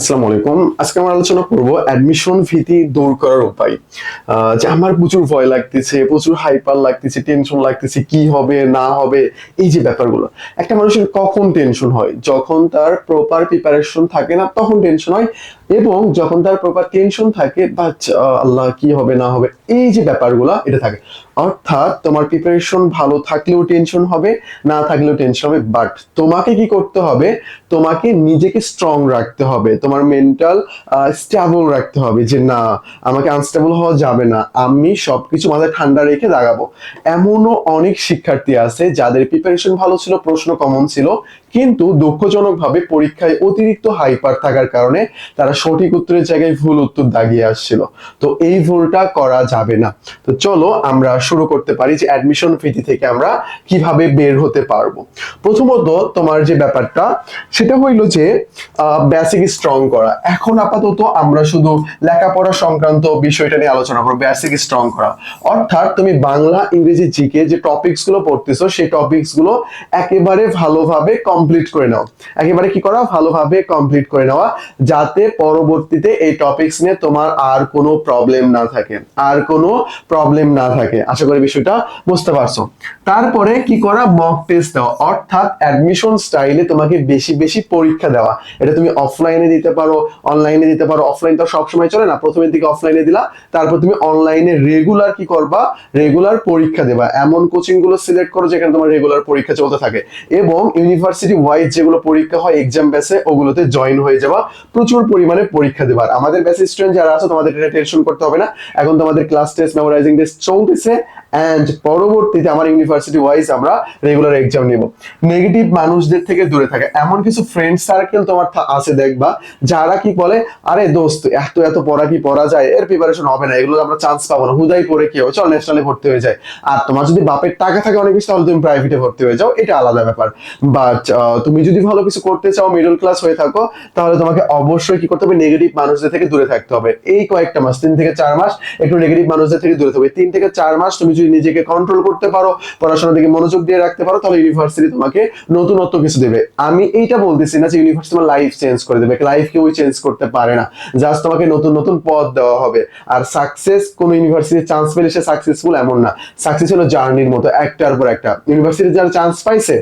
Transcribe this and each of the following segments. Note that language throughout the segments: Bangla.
আসসালামু আলাইকুম। আজকে আমরা আলোচনা করব অ্যাডমিশন ভীতি দূর করার উপায়। যে আমার প্রচুর ভয় লাগতেছে, প্রচুর হাইপার লাগতেছে টেনশন লাগতেছে, কি হবে, না হবে, এই যে ব্যাপারগুলো। একটা মানুষের কখন টেনশন হয়? যখন তার প্রপার প্রিপারেশন থাকে না, তখন টেনশন হয়। এবং যখন তার প্রপার টেনশন থাকে বা আল্লাহ কি হবে, না হবে, এই যে ব্যাপারগুলো, এটা থাকে। অর্থাৎ তোমার প্রিপারেশন ভালো থাকলেও টেনশন হবে, না থাকলেও টেনশন হবে বাট তোমাকে কি করতে হবে, তোমাকে নিজেকে স্ট্রং রাখতে হবে, তোমার মেন্টাল স্টেবল রাখতে হবে যে, না, আমাকে আনস্টেবল হওয়া যাবে না, আমি সবকিছু মাথায় ঠান্ডা রেখে দাগাবো এমনও অনেক শিক্ষার্থী আছে যাদের প্রিপারেশন ভালো ছিল, প্রশ্ন কমন ছিল, কিন্তু দুঃখজনকভাবে পরীক্ষায় অতিরিক্ত হাইপার থাকার কারণে তারা সঠিক উত্তরের জায়গায় ভুল উত্তর দাগিয়ে আসছিল। তো এই ভুলটা করা যাবে না। তো চলো আমরা শুরু করতে পারি যে অ্যাডমিশন ভীতি থেকে আমরা কীভাবে বের হতে পারব। প্রথমত তোমার যে ব্যাপারটা, সেটা হইল যে বেসিক স্ট্রং করা। এখন আপাতত আমরা শুধু লেখাপড়া সংক্রান্ত বিষয়টা নিয়ে আলোচনা করব বেসিক স্ট্রং করা। অর্থাৎ তুমি বাংলা, ইংরেজি, জিকে যে টপিকসগুলো পড়তেছো, সেই টপিকসগুলো একেবারে ভালোভাবে কমপ্লিট করে নাও। একেবারে কি করা? ভালোভাবে কমপ্লিট করে নেওয়া। যাতে পরবর্তীতে এই টপিকস নিয়ে তোমার আর কোনো প্রবলেম না থাকে, আর কোনো প্রবলেম না থাকে। আশা করি বিষয়টা বুঝতে পারছ। তারপরে কি করা? মক টেস্ট দেওয়া, অর্থাৎ অ্যাডমিশন স্টাইলে তোমাকে বেশি বেশি পরীক্ষা দেওয়া। এটা তুমি অফলাইনে দিতে পারো অনলাইনে দিতে পারো। অফলাইন তো সবসময় চলে না, প্রথমের দিকে অফলাইনে দিলা, তারপর তুমি অনলাইনে রেগুলার কি করবা? রেগুলার পরীক্ষা দেবা। এমন কোচিংগুলো সিলেক্ট করো যেখানে তোমার রেগুলার পরীক্ষা চলতে থাকে। এবং ইউনিভার্সিটি ওয়াইজ যেগুলো পরীক্ষা হয় এক্সাম ব্যাসে ওগুলোতে জয়েন হয়ে যাবা। প্রচুর পরিমাণে পরীক্ষা দেবার। আমাদের ব্যাচ স্টুডেন্ট যারা আছে, তোমাদের এটা টেনশন করতে হবে না। এখন তোমাদের ক্লাস টেস্ট মেমোরাইজিং টেস্ট চলতেছে। অ্যান্ড পরবর্তীতে আমার ইউনিভার্সিটি ওয়াইজ আমরা রেগুলার এক্সাম নিব। নেগেটিভ মানুষদের থেকে দূরে থাকে। এমন কিছু ফ্রেন্ড সার্কেল তোমার আছে দেখবা, যারা কি বলে, আরে দোস্ত, এত এত পড়া কি পড়া যায়? এর প্রিপারেশন হবে না। এগুলো আমরা চান্স পাবো না। হুদাই পড়ে কি চল ন্যাশনালে ভর্তি হয়ে যায় আর তোমার যদি বাপের টাকা থাকে অনেক বেশি, তাহলে তুমি প্রাইভেটে ভর্তি হয়ে যাও। এটা আলাদা ব্যাপার। বাট তুমি যদি ভালো কিছু করতে চাও মিডল ক্লাস হয়ে থাকো, তাহলে তোমাকে অবশ্যই কি করতে হবে? নেগেটিভ মানুষদের থেকে দূরে থাকতে হবে। এই কয়েকটা মাস, তিন থেকে চার মাস একটু নেগেটিভ মানুষদের থেকে দূরে থাকবে তিন থেকে চার মাস তুমি যদি নিজেকে কন্ট্রোল করতে পারো, পড়াশোনার দিকে মনোযোগ দিয়ে রাখতে পারো, তাহলে ইউনিভার্সিটি তোমাকে নতুনত্ব কিছু দেবে। আমি এইটা বলতেছি না যে ইউনিভার্সিটি তোমার লাইফ চেঞ্জ করে দেবে লাইফ কেউ চেঞ্জ করতে পারে না। জাস্ট তোমাকে নতুন নতুন পথ দেওয়া হবে। আর সাকসেস কোন ইউনিভার্সিটি চান্স পেলে সে সাকসেসফুল এমন না। সাকসেস হলো জার্নির মতো, একটার পর একটা। ইউনিভার্সিটি যারা চান্স পাইছে,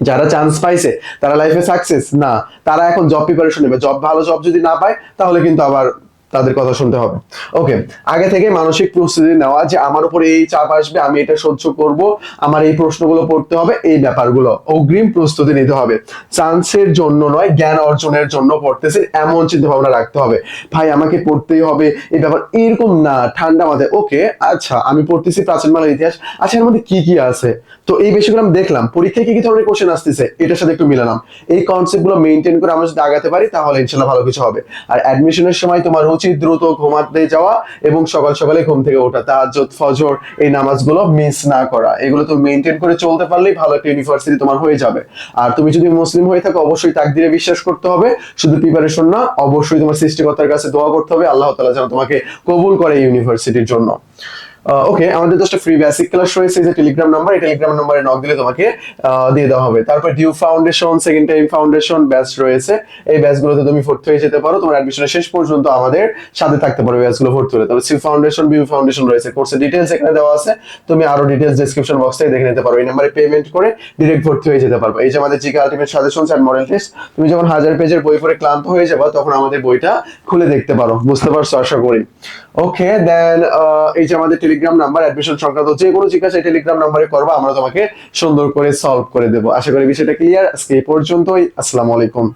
যারা চান্স পাইছে, তারা লাইফে সাকসেস না। তারা এখন জব প্রিপারেশন নেবে। জব ভালো জব যদি না পায়, তাহলে কিন্তু আবার তাদের কথা শুনতে হবে। ওকে আগে থেকে মানসিক প্রস্তুতি নেওয়া যে আমার উপরে এই চাপ আসবে, আমি এটা সহ্য করব, আমার এই প্রশ্নগুলো পড়তে হবে, এই ব্যাপারগুলো। অগ্রিম প্রস্তুতি নিতে হবে। চান্সের জন্য নয়, জ্ঞান অর্জনের জন্য পড়তেছে, এমন চিন্তা ভাবনা রাখতে হবে। ভাই, আমাকে পড়তেই হবে, এই ব্যাপার এরকম না, ঠান্ডা মাথায়। ওকে আচ্ছা আমি পড়তেছি প্রাচীন বাংলার ইতিহাস। আচ্ছা এর মধ্যে কি কি আছে? তো এই বিষয়গুলো আমি দেখলাম, পরীক্ষায় কি কি ধরনের কোশ্চেন আসতেছে, এটার সাথে একটু মিলালাম। এই কনসেপ্টগুলো মেনটেন করে আমরা যদি আগাতে পারি, তাহলে ইনশাল্লাহ ভালো কিছু হবে। আর অ্যাডমিশনের সময় তোমার উচিত দ্রুত ঘুমাতে যাওয়া এবং সকাল সকালে ঘুম থেকে ওঠা, তাহাজ্জুদ, ফজর, এই নামাজগুলো মিস না করা। এগুলো তুমি মেনটেন করে চলতে পারলেই ভালো একটা ইউনিভার্সিটি তোমার হয়ে যাবে। আর তুমি যদি মুসলিম হয়ে থাকো, অবশ্যই তাকদিরে বিশ্বাস করতে হবে। শুধু প্রিপারেশন না, অবশ্যই তোমার সৃষ্টিকর্তার কাছে দোয়া করতে হবে। আল্লাহ তালা যেন তোমাকে কবুল করে ইউনিভার্সিটির জন্য। ওকে আমাদের দশটা ফ্রি বেসিক ক্লাস রয়েছে যে টেলিগ্রাম নাম্বার এই টেলিগ্রাম নাম্বারে নক দিলে তোমাকে দিয়ে দেওয়া হবে। তারপর due foundation second time foundation batch রয়েছে। এই ব্যাচগুলোতে তুমি ভর্তি হয়ে যেতে পারো। তোমার অ্যাডমিশনের শেষ পর্যন্ত আমাদের সাথে থাকতে পারো ব্যাচগুলো ভর্তি হলে। তবে সিউ ফাউন্ডেশন বিউ ফাউন্ডেশন রয়েছে। কোর্সের ডিটেলস এখানে দেওয়া আছে। তুমি আরও ডিটেলস ডেসক্রিপশন বক্স দেখে নিতে পারো। এই নাম্বারে পেমেন্ট করে ডিরেক্ট ভর্তি হয়ে যেতে পারব। এই যে আমাদের GK ultimate suggestions and model test তুমি যখন হাজার পেজের বই পড়ে ক্লান্ত হয়ে যাবে, তখন আমাদের বইটা খুলে দেখতে পারো। বুঝতে পারছ? আশা করি। ওকে দেন এই যে আমাদের টেলিগ্রাম নাম্বার অ্যাডমিশন সংক্রান্ত যে কোনো জিজ্ঞাসা টেলিগ্রাম নাম্বারে করব, আমরা তোমাকে সুন্দর করে সলভ করে দেবো। আশা করি বিষয়টা ক্লিয়ার আজকে এই পর্যন্তই। আসসালামু আলাইকুম।